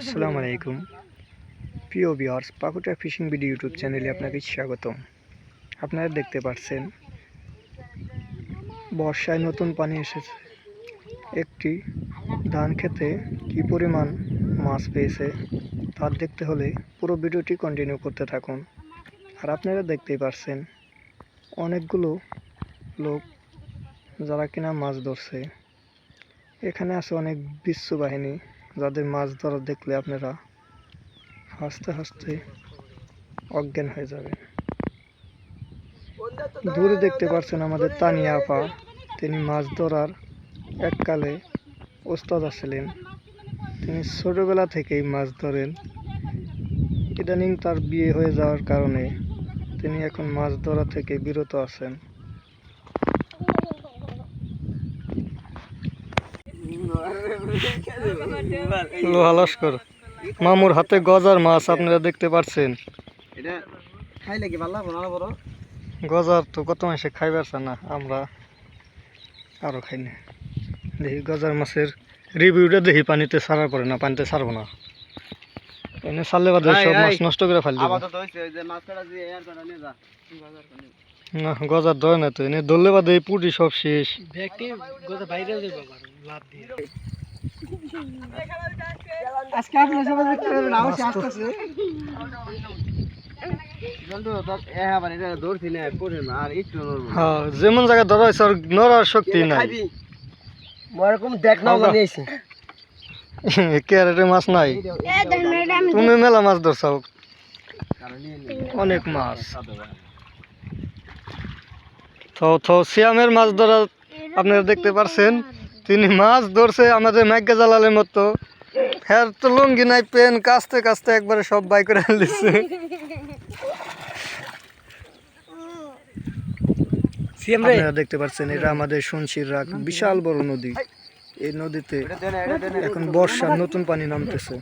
আসসালামু আলাইকুম। প্রিয় বিয়ার্স পাকুটা ফিশিং ভিডিও ইউটিউব চ্যানেলে আপনাকে স্বাগতম। আপনারা দেখতে পাচ্ছেন, বর্ষায় নতুন পানি এসেছে। একটি ধান খেতে কী পরিমাণ মাছ পেয়েছে তার দেখতে হলে পুরো ভিডিওটি কন্টিনিউ করতে থাকুন। আর আপনারা দেখতেই পাচ্ছেন, অনেকগুলো লোক যারা কিনা মাছ ধরছে। এখানে আছে অনেক বিশ্ব বাহিনী। যাদের মাছ ধরা দেখলে আপনারা হাসতে হাসতে অজ্ঞান হয়ে যাবেন। দূরে দেখতে পাচ্ছেন আমাদের তানিয়া আপা। তিনি মাছ ধরার এককালে ওস্তাদ আছিলেন তিনি ছোটবেলা থেকেই মাছ ধরেন। ইদানিং তার বিয়ে হয়ে যাওয়ার কারণে তিনি এখন মাছ ধরা থেকে বিরত আছেন। লোহা লস্কর। মামুর হাতে গজার মাছ আপনারা দেখতে পাচ্ছেন গজার তো কত মাসে খাইবার না আমরা আরও খাই না। দেখি গজার মাছের রিভিউটা দেখি পানিতে ছাড়ার পরে না পানিতে ছাড়বো না। এনে ছাড়লে বাদে সব মাছ নষ্ট করে ফেল দিব মাছ কাটা দিয়ে না না তো এনে ধরলে বাদে এই পুটি সব শেষ। ব্যাগটি গোটা বাইরে যাবে লাভ দিয়ে। আজকে আপনি সবাই দেখতে আমার হ্যাঁ মানে না না। হ্যাঁ যেমন জায়গায় ধরা হয়েছে নড়ার শক্তি নাই। দেখ না ক্যারেটে মাছ নাই? তুমি মেলা মাছ ধরছাও অনেক মাছ। তো তো সিয়ামের মাছ ধরা আপনারা দেখতে পারছেন। তিনি মাছ ধরছে আমাদের ম্যাগা জালালের মতো। হ্যাঁ তো লুঙ্গি নাই পেন কাস্তে কাস্তে একবারে সব বাই করে দিচ্ছে আপনারা দেখতে পাচ্ছেন এটা আমাদের শুনশির রাগ। বিশাল বড় নদী। এই নদীতে এখন বর্ষা নতুন পানি নামতেছে।